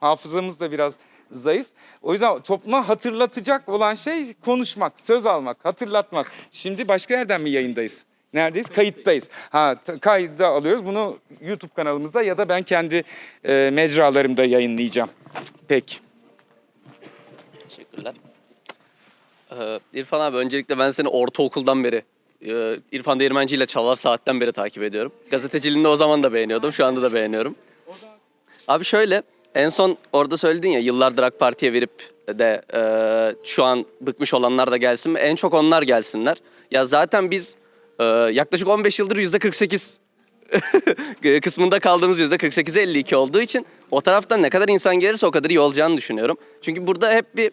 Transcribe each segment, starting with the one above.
Hafızamız da biraz zayıf. O yüzden topluma hatırlatacak olan şey konuşmak, söz almak, hatırlatmak. Şimdi başka yerden mi yayındayız? Neredeyiz? Kayıttayız. Ha, kayda alıyoruz. Bunu YouTube kanalımızda ya da ben kendi e, mecralarımda yayınlayacağım. Peki. Teşekkürler. Ee, İrfan abi öncelikle ben seni ortaokuldan beri e, İrfan Değirmenci ile Çalar Saat'ten beri takip ediyorum. Gazeteciliğini o zaman da beğeniyordum, şu anda da beğeniyorum. Abi şöyle, en son orada söyledin ya yıllardır AK Parti'ye verip de e, şu an bıkmış olanlar da gelsin? En çok onlar gelsinler. Ya zaten biz e, yaklaşık 15 yıldır %48 kısmında kaldığımız %48'e 52 olduğu için o taraftan ne kadar insan gelirse o kadar iyi olacağını düşünüyorum. Çünkü burada hep bir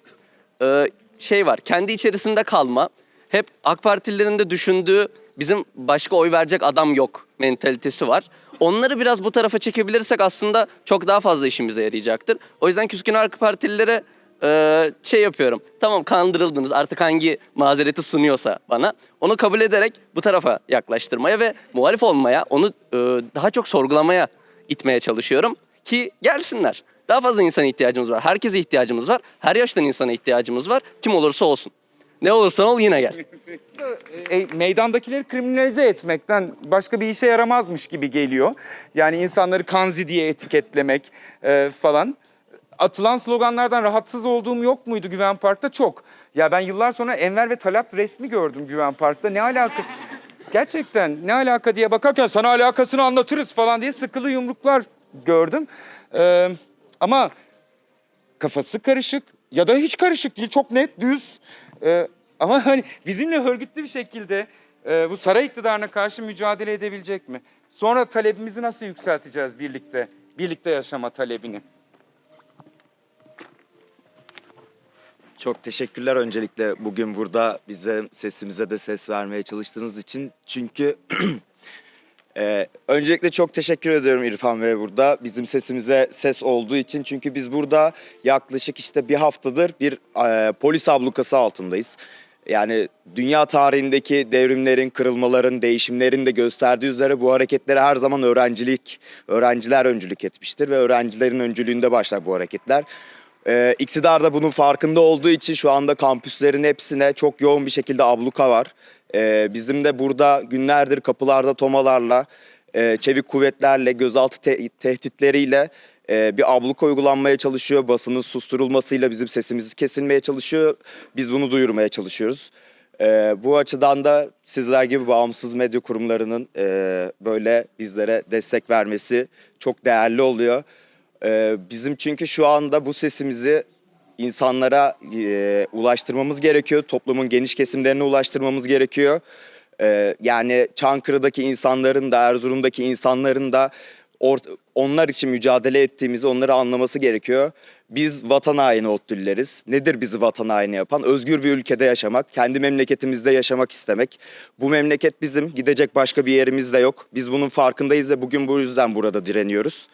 e, şey var. Kendi içerisinde kalma. Hep AK Partililerin de düşündüğü bizim başka oy verecek adam yok mentalitesi var. Onları biraz bu tarafa çekebilirsek aslında çok daha fazla işimize yarayacaktır. O yüzden küskün AK Partililere e, şey yapıyorum. Tamam kandırıldınız artık hangi mazereti sunuyorsa bana. Onu kabul ederek bu tarafa yaklaştırmaya ve muhalif olmaya, onu e, daha çok sorgulamaya itmeye çalışıyorum ki gelsinler. Daha fazla insana ihtiyacımız var. Herkese ihtiyacımız var. Her yaştan insana ihtiyacımız var. Kim olursa olsun. Ne olursan ol yine gel. e, meydandakileri kriminalize etmekten başka bir işe yaramazmış gibi geliyor. Yani insanları kanzi diye etiketlemek e, falan. Atılan sloganlardan rahatsız olduğum yok muydu Güven Park'ta? Çok. Ya ben yıllar sonra Enver ve Talat resmi gördüm Güven Park'ta. Ne alaka? Gerçekten ne alaka diye bakarken sana alakasını anlatırız falan diye sıkılı yumruklar gördüm. E, ama kafası karışık ya da hiç karışık değil çok net düz Ee, ama hani bizimle örgütlü bir şekilde e, bu saray iktidarına karşı mücadele edebilecek mi? Sonra talebimizi nasıl yükselteceğiz birlikte? Birlikte yaşama talebini. Çok teşekkürler öncelikle bugün burada bize sesimize de ses vermeye çalıştığınız için. Çünkü e, öncelikle çok teşekkür ediyorum İrfan Bey burada bizim sesimize ses olduğu için. Çünkü biz burada yaklaşık işte bir haftadır bir e, polis ablukası altındayız. Yani dünya tarihindeki devrimlerin, kırılmaların, değişimlerin de gösterdiği üzere bu hareketlere her zaman öğrencilik, öğrenciler öncülük etmiştir ve öğrencilerin öncülüğünde başlar bu hareketler. Ee, iktidar da bunun farkında olduğu için şu anda kampüslerin hepsine çok yoğun bir şekilde abluka var. Ee, bizim de burada günlerdir kapılarda tomalarla, e, çevik kuvvetlerle, gözaltı te- tehditleriyle e, bir abluka uygulanmaya çalışıyor. Basının susturulmasıyla bizim sesimiz kesilmeye çalışıyor. Biz bunu duyurmaya çalışıyoruz. Ee, bu açıdan da sizler gibi bağımsız medya kurumlarının e, böyle bizlere destek vermesi çok değerli oluyor. Ee, bizim çünkü şu anda bu sesimizi insanlara e, ulaştırmamız gerekiyor. Toplumun geniş kesimlerine ulaştırmamız gerekiyor. Ee, yani Çankırı'daki insanların da Erzurum'daki insanların da or- onlar için mücadele ettiğimizi onları anlaması gerekiyor. Biz vatan haini ottülleriz. Nedir bizi vatan haini yapan? Özgür bir ülkede yaşamak, kendi memleketimizde yaşamak istemek. Bu memleket bizim, gidecek başka bir yerimiz de yok. Biz bunun farkındayız ve bugün bu yüzden burada direniyoruz.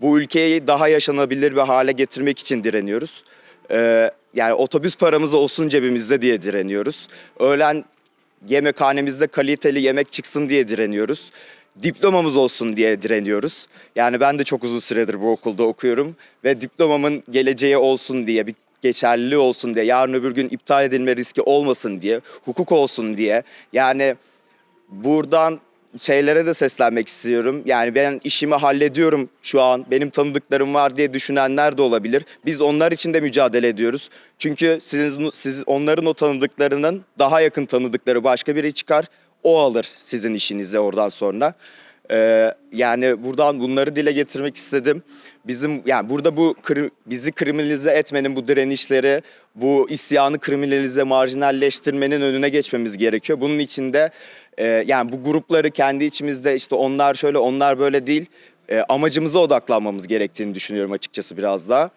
Bu ülkeyi daha yaşanabilir bir hale getirmek için direniyoruz. Ee, yani otobüs paramız olsun cebimizde diye direniyoruz. Öğlen yemekhanemizde kaliteli yemek çıksın diye direniyoruz. Diplomamız olsun diye direniyoruz. Yani ben de çok uzun süredir bu okulda okuyorum ve diplomamın geleceği olsun diye bir geçerliliği olsun diye, yarın öbür gün iptal edilme riski olmasın diye, hukuk olsun diye. Yani buradan şeylere de seslenmek istiyorum. Yani ben işimi hallediyorum şu an. Benim tanıdıklarım var diye düşünenler de olabilir. Biz onlar için de mücadele ediyoruz. Çünkü siz, siz onların o tanıdıklarının daha yakın tanıdıkları başka biri çıkar. O alır sizin işinize oradan sonra. Ee, yani buradan bunları dile getirmek istedim. Bizim yani burada bu bizi kriminalize etmenin bu direnişleri, bu isyanı kriminalize, marjinalleştirmenin önüne geçmemiz gerekiyor. Bunun için de e, yani bu grupları kendi içimizde işte onlar şöyle onlar böyle değil e, amacımıza odaklanmamız gerektiğini düşünüyorum açıkçası biraz daha.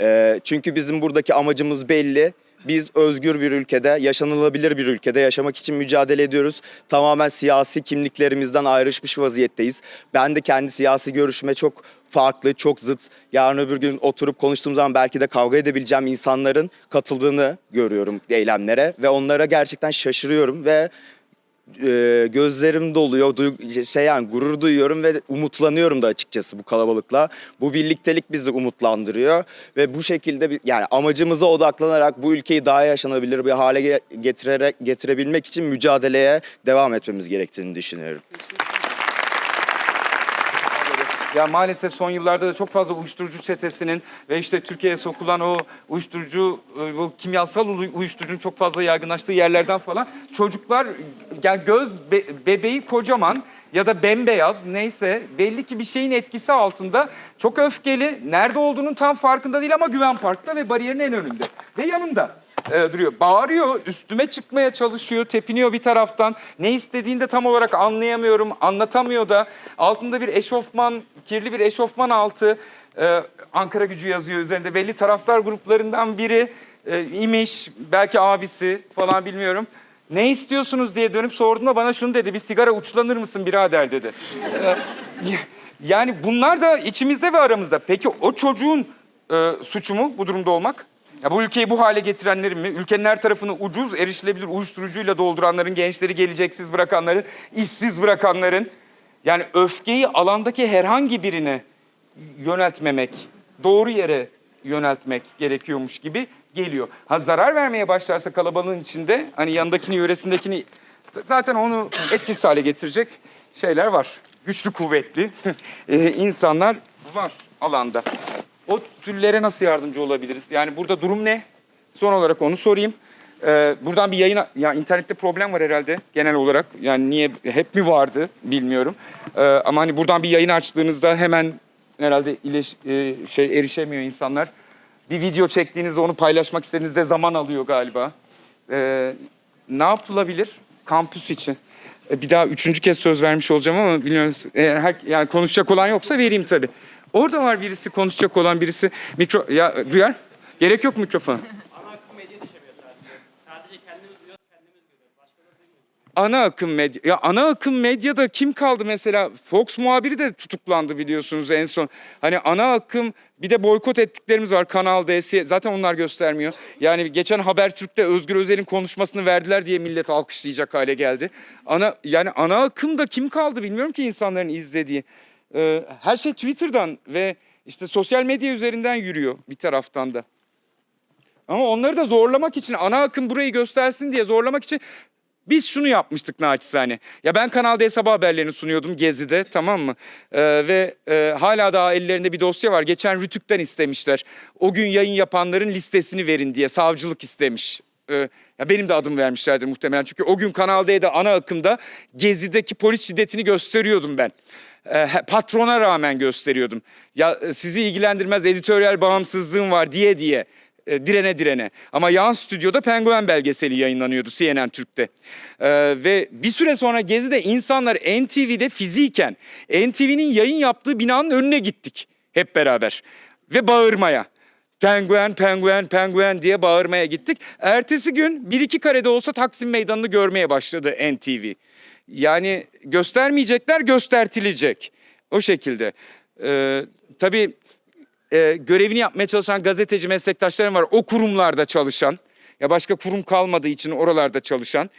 E, çünkü bizim buradaki amacımız belli. Biz özgür bir ülkede, yaşanılabilir bir ülkede yaşamak için mücadele ediyoruz. Tamamen siyasi kimliklerimizden ayrışmış vaziyetteyiz. Ben de kendi siyasi görüşüme çok farklı, çok zıt. Yarın öbür gün oturup konuştuğum zaman belki de kavga edebileceğim insanların katıldığını görüyorum eylemlere ve onlara gerçekten şaşırıyorum ve e, gözlerim doluyor. Duy- şey yani gurur duyuyorum ve umutlanıyorum da açıkçası bu kalabalıkla. Bu birliktelik bizi umutlandırıyor ve bu şekilde bir, yani amacımıza odaklanarak bu ülkeyi daha yaşanabilir bir hale ge- getirerek getirebilmek için mücadeleye devam etmemiz gerektiğini düşünüyorum. Ya maalesef son yıllarda da çok fazla uyuşturucu çetesinin ve işte Türkiye'ye sokulan o uyuşturucu, e, bu kimyasal uy- uyuşturucunun çok fazla yaygınlaştığı yerlerden falan çocuklar yani göz be- bebeği kocaman ya da bembeyaz neyse belli ki bir şeyin etkisi altında çok öfkeli, nerede olduğunun tam farkında değil ama Güven Park'ta ve bariyerin en önünde ve yanında e, duruyor. Bağırıyor, üstüme çıkmaya çalışıyor, tepiniyor bir taraftan. Ne istediğini de tam olarak anlayamıyorum, anlatamıyor da. Altında bir eşofman, kirli bir eşofman altı. e, Ankara gücü yazıyor üzerinde. Belli taraftar gruplarından biri e, imiş, belki abisi falan bilmiyorum. Ne istiyorsunuz diye dönüp sorduğumda bana şunu dedi. Bir sigara uçlanır mısın birader dedi. E, yani bunlar da içimizde ve aramızda. Peki o çocuğun e, suçu mu bu durumda olmak? Ya bu ülkeyi bu hale getirenlerin mi? Ülkenin her tarafını ucuz, erişilebilir uyuşturucuyla dolduranların, gençleri geleceksiz bırakanların, işsiz bırakanların. Yani öfkeyi alandaki herhangi birine yöneltmemek, doğru yere yöneltmek gerekiyormuş gibi geliyor. Ha zarar vermeye başlarsa kalabalığın içinde hani yanındakini, yöresindekini zaten onu etkisiz hale getirecek şeyler var. Güçlü, kuvvetli e, insanlar var alanda. O türlere nasıl yardımcı olabiliriz? Yani burada durum ne? Son olarak onu sorayım. Ee, buradan bir yayın, ya internette problem var herhalde genel olarak. Yani niye, hep mi vardı bilmiyorum. Ee, ama hani buradan bir yayın açtığınızda hemen herhalde ileş, e, şey erişemiyor insanlar. Bir video çektiğinizde onu paylaşmak istediğinizde zaman alıyor galiba. Ee, ne yapılabilir kampüs için? Ee, bir daha üçüncü kez söz vermiş olacağım ama bilmiyorum. Ee, her, yani konuşacak olan yoksa vereyim tabii. Orada var birisi konuşacak olan birisi. Mikro ya duyar. Gerek yok mikrofon. Ana akım medya. Ya ana akım medyada kim kaldı mesela? Fox muhabiri de tutuklandı biliyorsunuz en son. Hani ana akım bir de boykot ettiklerimiz var. Kanal D, zaten onlar göstermiyor. Yani geçen Habertürk'te Özgür Özel'in konuşmasını verdiler diye millet alkışlayacak hale geldi. Ana yani ana akımda kim kaldı bilmiyorum ki insanların izlediği. Ee, her şey Twitter'dan ve işte sosyal medya üzerinden yürüyor bir taraftan da. Ama onları da zorlamak için, ana akım burayı göstersin diye zorlamak için biz şunu yapmıştık naçizane. Ya ben Kanal D sabah haberlerini sunuyordum Gezi'de tamam mı? Ee, ve e, hala daha ellerinde bir dosya var. Geçen Rütük'ten istemişler. O gün yayın yapanların listesini verin diye savcılık istemiş. Ee, ya benim de adım vermişlerdir muhtemelen. Çünkü o gün Kanal D'de ana akımda Gezi'deki polis şiddetini gösteriyordum ben. Ee, patrona rağmen gösteriyordum. Ya e, sizi ilgilendirmez editoryal bağımsızlığım var diye diye e, direne direne. Ama yan stüdyoda Penguen belgeseli yayınlanıyordu CNN Türk'te. Ee, ve bir süre sonra Gezi'de insanlar NTV'de fiziken NTV'nin yayın yaptığı binanın önüne gittik hep beraber. Ve bağırmaya. Penguen, penguen, penguen diye bağırmaya gittik. Ertesi gün bir iki karede olsa Taksim Meydanı'nı görmeye başladı NTV. Yani göstermeyecekler, göstertilecek. O şekilde. Ee, tabii e, görevini yapmaya çalışan gazeteci meslektaşlarım var. O kurumlarda çalışan. Ya başka kurum kalmadığı için oralarda çalışan.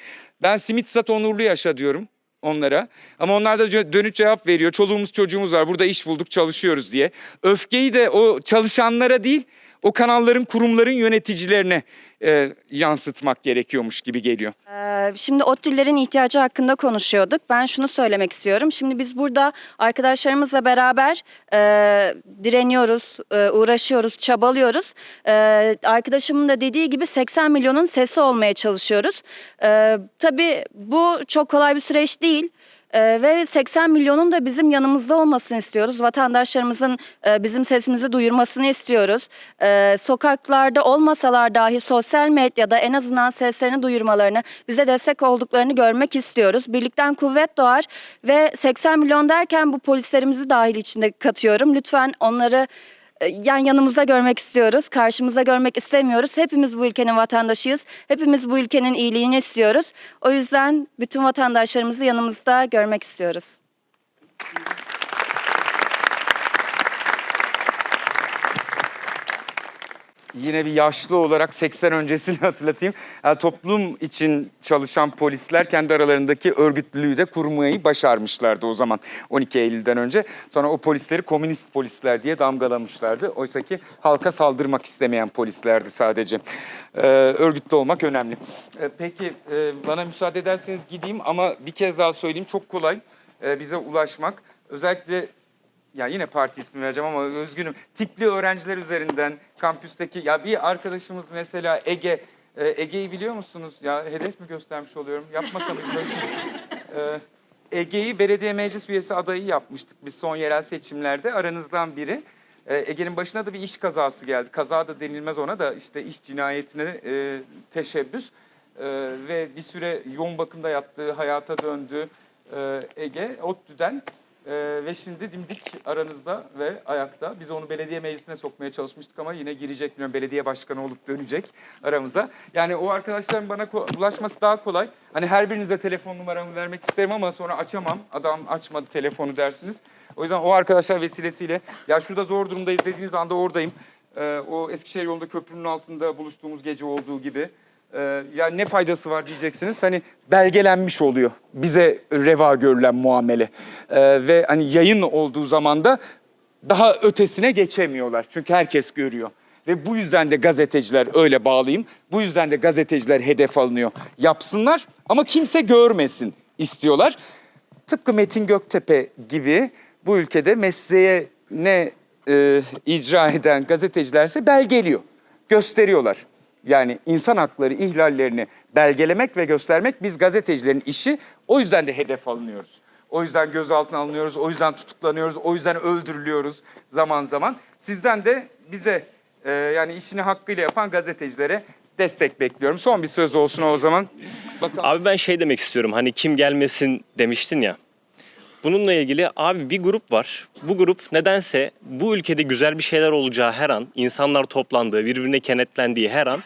Ben simit sat onurlu yaşa diyorum onlara. Ama onlar da dönüt cevap veriyor. Çoluğumuz çocuğumuz var. Burada iş bulduk çalışıyoruz diye. Öfkeyi de o çalışanlara değil o kanalların kurumların yöneticilerine e, yansıtmak gerekiyormuş gibi geliyor. Ee, Şimdi ODTÜ'lerin ihtiyacı hakkında konuşuyorduk. Ben şunu söylemek istiyorum. Şimdi biz burada arkadaşlarımızla beraber e, direniyoruz, e, uğraşıyoruz, çabalıyoruz. E, arkadaşımın da dediği gibi 80 milyonun sesi olmaya çalışıyoruz. E, tabii bu çok kolay bir süreç değil. Ee, ve 80 milyonun da bizim yanımızda olmasını istiyoruz. Vatandaşlarımızın e, bizim sesimizi duyurmasını istiyoruz. Ee, sokaklarda olmasalar dahi sosyal medyada en azından seslerini duyurmalarını, bize destek olduklarını görmek istiyoruz. Birlikten kuvvet doğar ve 80 milyon derken bu polislerimizi dahil içinde katıyorum. Lütfen onları yan yanımızda görmek istiyoruz. Karşımıza görmek istemiyoruz. Hepimiz bu ülkenin vatandaşıyız. Hepimiz bu ülkenin iyiliğini istiyoruz. O yüzden bütün vatandaşlarımızı yanımızda görmek istiyoruz. Yine bir yaşlı olarak 80 öncesini hatırlatayım. Yani toplum için çalışan polisler kendi aralarındaki örgütlülüğü de kurmayı başarmışlardı o zaman 12 Eylül'den önce. Sonra o polisleri komünist polisler diye damgalamışlardı. Oysa ki halka saldırmak istemeyen polislerdi sadece. Ee, örgütlü olmak önemli. Ee, peki e, bana müsaade ederseniz gideyim ama bir kez daha söyleyeyim çok kolay e, bize ulaşmak. Özellikle ya yine parti ismi vereceğim ama özgünüm. Tipli öğrenciler üzerinden kampüsteki ya bir arkadaşımız mesela Ege e, Ege'yi biliyor musunuz? Ya hedef mi göstermiş oluyorum? Yapmasam böyle. Ee, Ege'yi belediye meclis üyesi adayı yapmıştık biz son yerel seçimlerde. Aranızdan biri. Ee, Ege'nin başına da bir iş kazası geldi. Kaza da denilmez ona da işte iş cinayetine e, teşebbüs. Ee, ve bir süre yoğun bakımda yattığı, hayata döndü e, Ege. ODTÜ'den ee, ve şimdi dimdik aranızda ve ayakta. Biz onu belediye meclisine sokmaya çalışmıştık ama yine girecek bilmiyorum. Belediye başkanı olup dönecek aramıza. Yani o arkadaşların bana ulaşması daha kolay. Hani her birinize telefon numaramı vermek isterim ama sonra açamam. Adam açmadı telefonu dersiniz. O yüzden o arkadaşlar vesilesiyle ya şurada zor durumdayız dediğiniz anda oradayım. Ee, o Eskişehir yolunda köprünün altında buluştuğumuz gece olduğu gibi. Ee, yani ne faydası var diyeceksiniz. Hani belgelenmiş oluyor bize reva görülen muamele. Ee, ve hani yayın olduğu zaman da daha ötesine geçemiyorlar. Çünkü herkes görüyor. Ve bu yüzden de gazeteciler öyle bağlayayım. Bu yüzden de gazeteciler hedef alınıyor. Yapsınlar ama kimse görmesin istiyorlar. Tıpkı Metin Göktepe gibi bu ülkede mesleğe ne e, icra eden gazetecilerse belgeliyor. Gösteriyorlar. Yani insan hakları ihlallerini belgelemek ve göstermek biz gazetecilerin işi. O yüzden de hedef alınıyoruz. O yüzden gözaltına alınıyoruz, o yüzden tutuklanıyoruz, o yüzden öldürülüyoruz zaman zaman. Sizden de bize e, yani işini hakkıyla yapan gazetecilere destek bekliyorum. Son bir söz olsun o zaman. Bakalım. Abi ben şey demek istiyorum hani kim gelmesin demiştin ya. Bununla ilgili abi bir grup var. Bu grup nedense bu ülkede güzel bir şeyler olacağı her an, insanlar toplandığı, birbirine kenetlendiği her an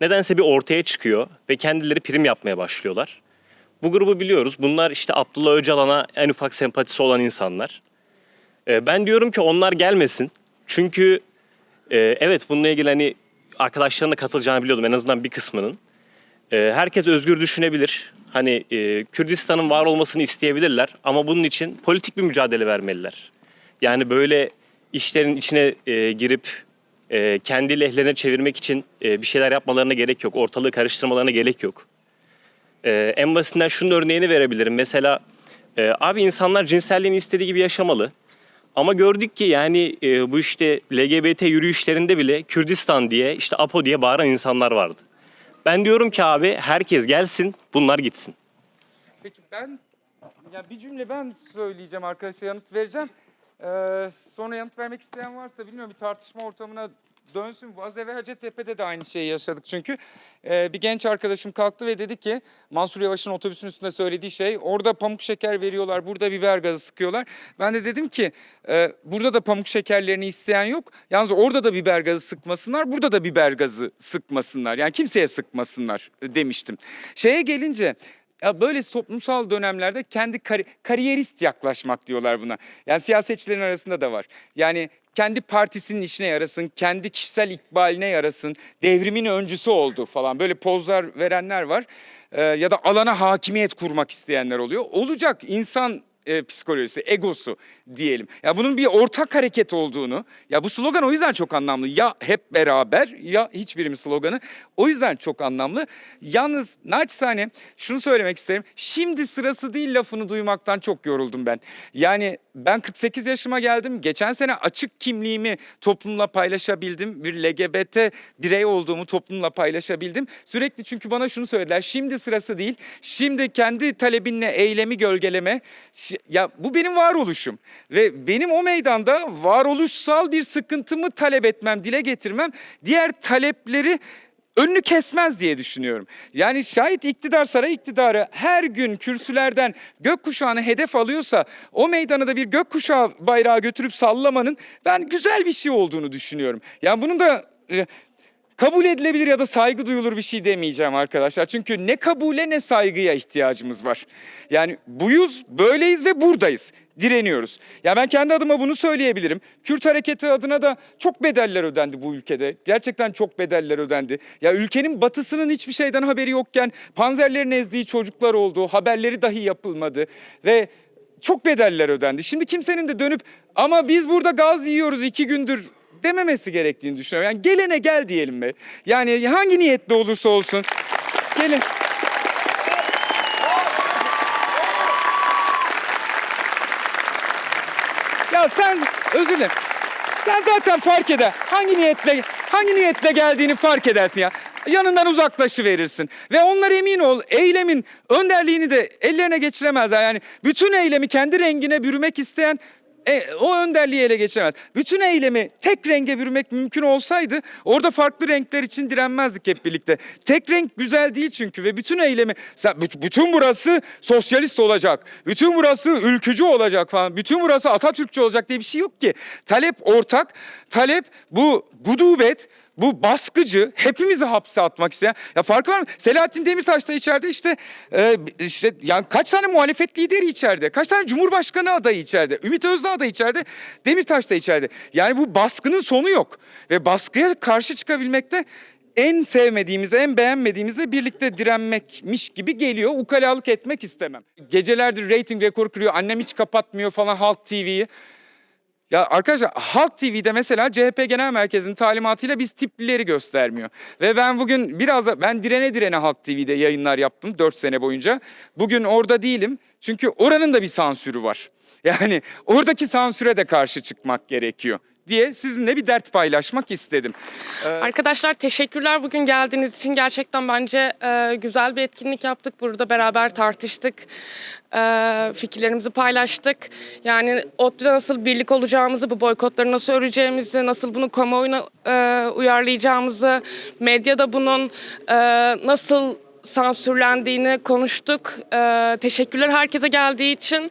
nedense bir ortaya çıkıyor ve kendileri prim yapmaya başlıyorlar. Bu grubu biliyoruz. Bunlar işte Abdullah Öcalan'a en ufak sempatisi olan insanlar. Ee, ben diyorum ki onlar gelmesin. Çünkü e, evet bununla ilgili hani arkadaşlarına katılacağını biliyordum en azından bir kısmının. Ee, herkes özgür düşünebilir. Hani e, Kürdistan'ın var olmasını isteyebilirler ama bunun için politik bir mücadele vermeliler. Yani böyle işlerin içine e, girip e, kendi lehlerine çevirmek için e, bir şeyler yapmalarına gerek yok. Ortalığı karıştırmalarına gerek yok. E, en basitinden şunun örneğini verebilirim. Mesela e, abi insanlar cinselliğini istediği gibi yaşamalı. Ama gördük ki yani e, bu işte LGBT yürüyüşlerinde bile Kürdistan diye işte APO diye bağıran insanlar vardı. Ben diyorum ki abi herkes gelsin bunlar gitsin. Peki ben ya bir cümle ben söyleyeceğim arkadaşlar yanıt vereceğim. Ee, sonra yanıt vermek isteyen varsa bilmiyorum bir tartışma ortamına dönsün. Az evvel Hacettepe'de de aynı şeyi yaşadık çünkü. Ee, bir genç arkadaşım kalktı ve dedi ki Mansur Yavaş'ın otobüsün üstünde söylediği şey orada pamuk şeker veriyorlar, burada biber gazı sıkıyorlar. Ben de dedim ki e, burada da pamuk şekerlerini isteyen yok. Yalnız orada da biber gazı sıkmasınlar, burada da biber gazı sıkmasınlar. Yani kimseye sıkmasınlar demiştim. Şeye gelince ya böyle toplumsal dönemlerde kendi kari- kariyerist yaklaşmak diyorlar buna. Yani siyasetçilerin arasında da var. Yani kendi partisinin işine yarasın, kendi kişisel ikbaline yarasın, devrimin öncüsü oldu falan. Böyle pozlar verenler var. Ee, ya da alana hakimiyet kurmak isteyenler oluyor. Olacak insan e, psikolojisi, egosu diyelim. Ya bunun bir ortak hareket olduğunu, ya bu slogan o yüzden çok anlamlı. Ya hep beraber ya hiçbirimiz sloganı. O yüzden çok anlamlı. Yalnız naçizane şunu söylemek isterim. Şimdi sırası değil lafını duymaktan çok yoruldum ben. Yani ben 48 yaşıma geldim. Geçen sene açık kimliğimi toplumla paylaşabildim. Bir LGBT birey olduğumu toplumla paylaşabildim. Sürekli çünkü bana şunu söylediler. Şimdi sırası değil. Şimdi kendi talebinle eylemi gölgeleme. Ya bu benim varoluşum. Ve benim o meydanda varoluşsal bir sıkıntımı talep etmem, dile getirmem. Diğer talepleri önünü kesmez diye düşünüyorum. Yani şayet iktidar saray iktidarı her gün kürsülerden gökkuşağını hedef alıyorsa o meydana da bir gökkuşağı bayrağı götürüp sallamanın ben güzel bir şey olduğunu düşünüyorum. Yani bunun da e, kabul edilebilir ya da saygı duyulur bir şey demeyeceğim arkadaşlar. Çünkü ne kabule ne saygıya ihtiyacımız var. Yani buyuz, böyleyiz ve buradayız. Direniyoruz. Ya ben kendi adıma bunu söyleyebilirim. Kürt hareketi adına da çok bedeller ödendi bu ülkede. Gerçekten çok bedeller ödendi. Ya ülkenin batısının hiçbir şeyden haberi yokken panzerlerin ezdiği çocuklar oldu. Haberleri dahi yapılmadı ve çok bedeller ödendi. Şimdi kimsenin de dönüp ama biz burada gaz yiyoruz iki gündür dememesi gerektiğini düşünüyorum. Yani gelene gel diyelim be. Yani hangi niyetle olursa olsun gelin. Ya sen özür dilerim. Sen zaten fark eder. Hangi niyetle hangi niyetle geldiğini fark edersin ya. Yanından uzaklaşı verirsin. Ve onlar emin ol eylemin önderliğini de ellerine geçiremezler. Yani bütün eylemi kendi rengine bürümek isteyen e, o önderliği ele geçiremez. Bütün eylemi tek renge bürümek mümkün olsaydı orada farklı renkler için direnmezdik hep birlikte. Tek renk güzel değil çünkü ve bütün eylemi bütün burası sosyalist olacak. Bütün burası ülkücü olacak falan. Bütün burası Atatürkçü olacak diye bir şey yok ki. Talep ortak. Talep bu gudubet bu baskıcı hepimizi hapse atmak isteyen ya farkı var mı? Selahattin Demirtaş da içeride işte e, işte yani kaç tane muhalefet lideri içeride? Kaç tane cumhurbaşkanı adayı içeride? Ümit Özdağ da içeride. Demirtaş da içeride. Yani bu baskının sonu yok ve baskıya karşı çıkabilmekte en sevmediğimiz, en beğenmediğimizle birlikte direnmekmiş gibi geliyor. Ukalalık etmek istemem. Gecelerdir reyting rekoru kırıyor. Annem hiç kapatmıyor falan Halk TV'yi. Ya arkadaşlar Halk TV'de mesela CHP Genel Merkezi'nin talimatıyla biz tiplileri göstermiyor. Ve ben bugün biraz da ben direne direne Halk TV'de yayınlar yaptım 4 sene boyunca. Bugün orada değilim çünkü oranın da bir sansürü var. Yani oradaki sansüre de karşı çıkmak gerekiyor diye sizinle bir dert paylaşmak istedim. Arkadaşlar teşekkürler bugün geldiğiniz için. Gerçekten bence e, güzel bir etkinlik yaptık. Burada beraber tartıştık. E, fikirlerimizi paylaştık. Yani ODTÜ'de nasıl birlik olacağımızı, bu boykotları nasıl öreceğimizi, nasıl bunu kamuoyuna e, uyarlayacağımızı, medyada bunun e, nasıl sansürlendiğini konuştuk. E, teşekkürler herkese geldiği için.